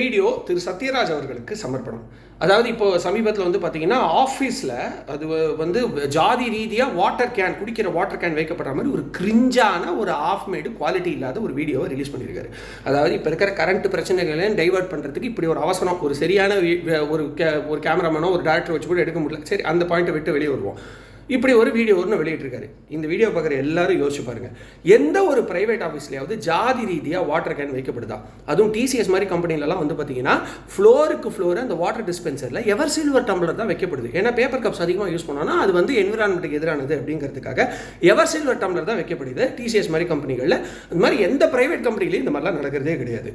Video திரு சத்யராஜ் அவர்களுக்கு சமர்ப்பணம். அதாவது இப்போ சமீபத்தில் வந்து பார்த்தீங்கன்னா ஆஃபீஸில் அது வந்து ஜாதி ரீதியாக வாட்டர் கேன் குடிக்கிற வாட்டர் கேன் வைக்கப்படுற மாதிரி ஒரு கிரிஞ்சான ஒரு ஆஃப் மேடு குவாலிட்டி இல்லாத ஒரு வீடியோவை ரிலீஸ் பண்ணியிருக்காரு அதாவது இப்போ இருக்கிற கரண்ட் பிரச்சனைகளையும் டைவர்ட் பண்ணுறதுக்கு இப்படி ஒரு அவசரம் ஒரு சரியான ஒரு கே ஒரு கேமராமேனோ ஒரு டேரக்டர் வச்சு கூட எடுக்க முடியல. சரி அந்த பாயிண்ட்டை விட்டு வெளியே வருவோம். இப்படி ஒரு வீடியோ ஒன்று வெளியிட்டிருக்காரு. இந்த வீடியோ பார்க்குற எல்லாரும் யோசிச்சு பாருங்க. எந்த ஒரு பிரைவேட் ஆஃபீஸ்லையாவது ஜாதி ரீதியாக வாட்டர் கேன் வைக்கப்படுதா? அதுவும் டிசிஎஸ் மாதிரி கம்பெனிலலாம் வந்து பார்த்தீங்கன்னா ஃப்ளோருக்கு ஃப்ளோர் அந்த வாட்டர் டிஸ்பென்சரில் எவர் சில்வர் டம்ளர் தான் வைக்கப்படுது. ஏன்னா பேப்பர் கப்ஸ் அதிகமாக யூஸ் பண்ணோன்னா அது வந்து என்விரான்மெண்ட்டுக்கு எதிரானது அப்படிங்கிறதுக்காக எவர் சில்வர் டம்ளர் தான் வைக்கப்படுது டிசிஎஸ் மாதிரி கம்பெனிகளில் அந்த மாதிரி எந்த பிரைவேட் கம்பெனிலையும் இந்த மாதிரிலாம் நடக்கிறதே கிடையாது.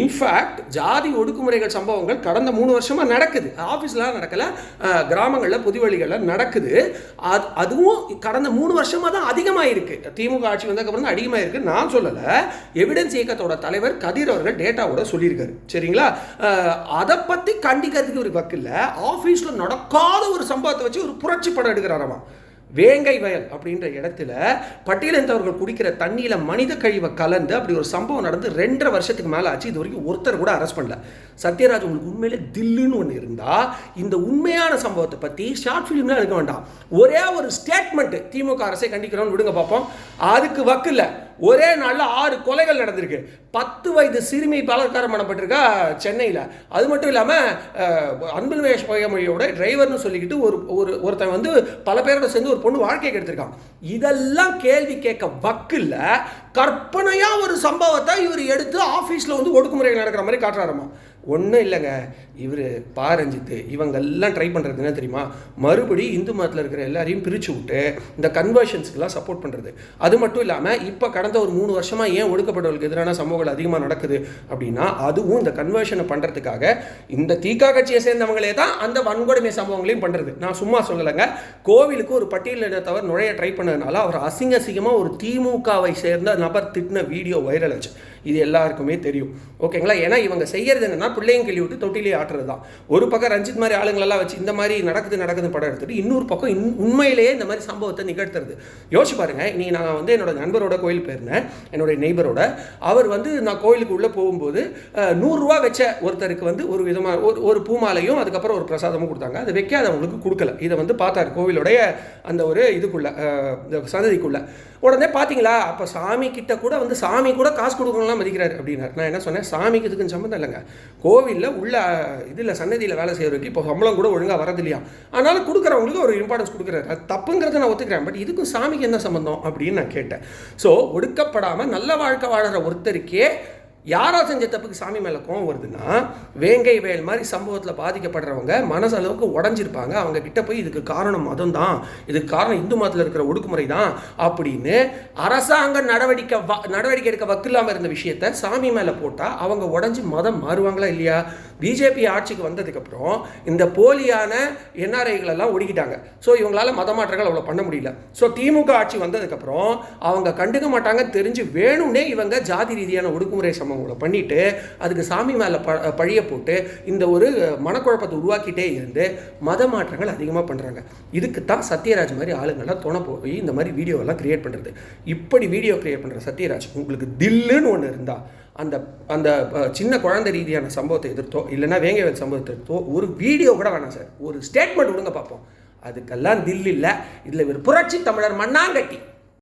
இன்ஃபேக்ட் ஜாதி ஒடுக்குமுறைகள் சம்பவங்கள் கடந்த மூணு வருஷமாக நடக்குது. ஆஃபீஸ்லாம் நடக்கல கிராமங்களில் பொதுவெளிகளில் நடக்குது. அது அதுவும் கடந்த மூணு வருஷமாக தான் அதிகமாக இருக்குது திமுக ஆட்சி வந்ததுக்கப்புறம் தான் அதிகமாக இருக்கு நான் சொல்லலை எவிடன்ஸ் இயக்கத்தோட தலைவர் கதிர் அவர்கள் டேட்டாவோட சொல்லியிருக்காரு. சரிங்களா? அதை பற்றி கண்டிக்கிறதுக்கு ஒரு வக்கில்ல. ஆஃபீஸில் நடக்காத ஒரு சம்பவத்தை வச்சு ஒரு புரட்சி படம் எடுக்கிறாராமா? வேங்கை வயல் அப்படின்ற இடத்துல பட்டியலிந்தவர்கள் குடிக்கிற தண்ணியில் மனித கழிவை கலந்து அப்படி ஒரு சம்பவம் நடந்து ரெண்டரை வருஷத்துக்கு மேலே ஆச்சு. இது வரைக்கும் ஒருத்தர் கூட அரெஸ்ட் பண்ணல. சத்யராஜ் உங்களுக்கு உண்மையிலே தில்லுன்னு ஒன்று இருந்தால் இந்த உண்மையான சம்பவத்தை பற்றி ஷார்ட் ஃபிலிம்லாம் எடுக்க வேண்டாம். ஒரே ஒரு ஸ்டேட்மெண்ட் திமுக அரசை கண்டிக்கிறோம்னு விடுங்க பார்ப்போம் அதுக்கு வக்கில்ல ஒரே நாளில் ஆறு கொலைகள் நடந்திருக்கு. பத்து வயது சிறுமி பலாத்காரம் பண்ணப்பட்டிருக்கா சென்னையில். அது மட்டும் இல்லாமல் அன்பில் மகேஷ் பொய்யமொழியோட டிரைவர்னு சொல்லிக்கிட்டு ஒரு ஒரு ஒருத்தன் வந்து பல பேரோட சேர்ந்து ஒரு பொண்ணு வாழ்க்கையை கெடுத்திருக்கான். இதெல்லாம் கேள்வி கேட்க வக்கில்ல கற்பனையாக ஒரு சம்பவத்தை இவர் எடுத்து ஆஃபீஸில் வந்து ஒடுக்குமுறை நடக்கிற மாதிரி காட்டுறாருமா. ஒன்றும் இல்லைங்க. இவர் பாரஞ்சித்து ரஞ்சித்து இவங்கெல்லாம் ட்ரை பண்ணுறது என்ன தெரியுமா? மறுபடி இந்து மதத்தில் இருக்கிற எல்லாரையும் பிரித்து விட்டு இந்த கன்வர்ஷன்ஸுக்கெல்லாம் சப்போர்ட் பண்ணுறது அது மட்டும் இல்லாமல் இப்போ கடந்த ஒரு மூணு வருஷமாக ஏன் ஒடுக்கப்பட்டவர்களுக்கு எதிரான சம்பவங்கள் அதிகமாக நடக்குது அப்படின்னா அதுவும் இந்த கன்வர்ஷனை பண்ணுறதுக்காக இந்த தீகா கட்சியை சேர்ந்தவங்களே தான் அந்த வன்கொடுமை சம்பவங்களையும் பண்ணுறது நான் சும்மா சொல்லலைங்க. கோவிலுக்கு ஒரு பட்டியலினத்தவர் நுழைய ட்ரை பண்ணதுனால அவர் அசிங்க அசிங்கமாக ஒரு திமுகவை சேர்ந்த நபர் திட்டின வீடியோ வைரல் ஆச்சு. இது எல்லாருக்குமே தெரியும். ஓகேங்களா? ஏன்னா இவங்க செய்கிறது என்னன்னா பிள்ளைங்க கிள்ளி விட்டு தொட்டிலே காட்டுறது தான் ஒரு பக்கம் ரஞ்சித் மாதிரி ஆளுங்களெல்லாம் வச்சு இந்த மாதிரி நடக்குது நடக்குது படம் எடுத்துட்டு இன்னொரு பக்கம் இன் உண்மையிலேயே இந்த மாதிரி சம்பவத்தை நிகழ்த்துறது. யோசிச்சு பாருங்க நீ நான் வந்து என்னோட நண்பரோட கோயில் போயிருந்தேன் என்னோட நெய்பரோட அவர் வந்து நான் கோயிலுக்கு உள்ளே போகும்போது நூறுரூவா வச்ச ஒருத்தருக்கு வந்து ஒரு விதமாக ஒரு ஒரு பூமாலையும் அதுக்கப்புறம் ஒரு பிரசாதமும் கொடுத்தாங்க. அதை வைக்காதவங்களுக்கு கொடுக்கல. இதை வந்து பார்த்தாரு கோவிலுடைய அந்த ஒரு இதுக்குள்ள சந்ததிக்குள்ள இந்த உடனே பார்த்தீங்களா அப்போ சாமி கிட்ட கூட வந்து சாமி கூட காசு கொடுக்கணும்லாம் மதிக்கிறாரு அப்படின்னாரு. நான் என்ன சொன்னேன் சாமிக்கு இதுக்கு சம்மந்தம் இல்லைங்க. கோவிலில் உள்ள இதில் சன்னதியில் வேலை செய்கிறவருக்கு இப்போ சம்பளம் கூட ஒழுங்காக வரது இல்லையா அதனால கொடுக்குறவங்களுக்கு ஒரு இம்பார்ட்டன்ஸ் கொடுக்குறாரு. அது தப்புங்கிறத நான் ஒத்துக்கிறேன். பட் இதுக்கும் சாமிக்கு என்ன சம்மந்தம் அப்படின்னு நான் கேட்டேன். ஸோ ஒடுக்கப்படாமல் நல்ல வாழ்க்கை வாழற ஒருத்தருக்கே யாரோ செஞ்ச தப்புக்கு சாமி மேலே கோவம் வருதுன்னா வேங்கை வேல் மாதிரி சம்பவத்தில் பாதிக்கப்படுறவங்க மனசளவுக்கு உடஞ்சிருப்பாங்க. அவங்க கிட்ட போய் இதுக்கு காரணம் மதம் தான் இதுக்கு காரணம் இந்து மதத்தில் இருக்கிற ஒடுக்குமுறை தான் அப்படின்னு அரசாங்க நடவடிக்கை வ- நடவடிக்கை எடுக்க வக்கில்லாமல் இருந்த விஷயத்த சாமி மேலே போட்டால் அவங்க உடஞ்சி மதம் மாறுவாங்களா இல்லையா? பிஜேபி ஆட்சிக்கு வந்ததுக்கப்புறம் இந்த போலியான என்ஆர்ஐகள் எல்லாம் ஒடுக்கிட்டாங்க. ஸோ இவங்களால மத மாற்றங்கள் அவ்வளோ பண்ண முடியல. ஸோ திமுக ஆட்சி வந்ததுக்கப்புறம் அவங்க கண்டுக்க மாட்டாங்க தெரிஞ்சு வேணும்னே இவங்க ஜாதி ரீதியான ஒடுக்குமுறை சம்பவங்களை பண்ணிட்டு அதுக்கு சாமி மேலே ப பழிய போட்டு இந்த ஒரு மனக்குழப்பத்தை உருவாக்கிட்டே இருந்து மத மாற்றங்கள் அதிகமாக பண்ணுறாங்க இதுக்கு தான் சத்யராஜ் மாதிரி ஆளுங்கள்லாம் துணை போய் இந்த மாதிரி வீடியோவெல்லாம் கிரியேட் பண்ணுறது இப்படி வீடியோ கிரியேட் பண்ணுற சத்யராஜ் உங்களுக்கு தில்லுன்னு ஒன்று இருந்தால் அந்த அந்த சின்ன குழந்தை ரீதியான சம்பவத்தை எதிர்த்தோ இல்லைன்னா வேங்கவேல் சம்பவத்தை எதிர்த்தோ ஒரு வீடியோ கூட வேணாம் சார். ஒரு ஸ்டேட்மெண்ட் விடுங்க பார்ப்போம். அதுக்கெல்லாம் தில் இல்லை. இதில் ஒரு புரட்சி தமிழர் மண்ணாங்கட்டி.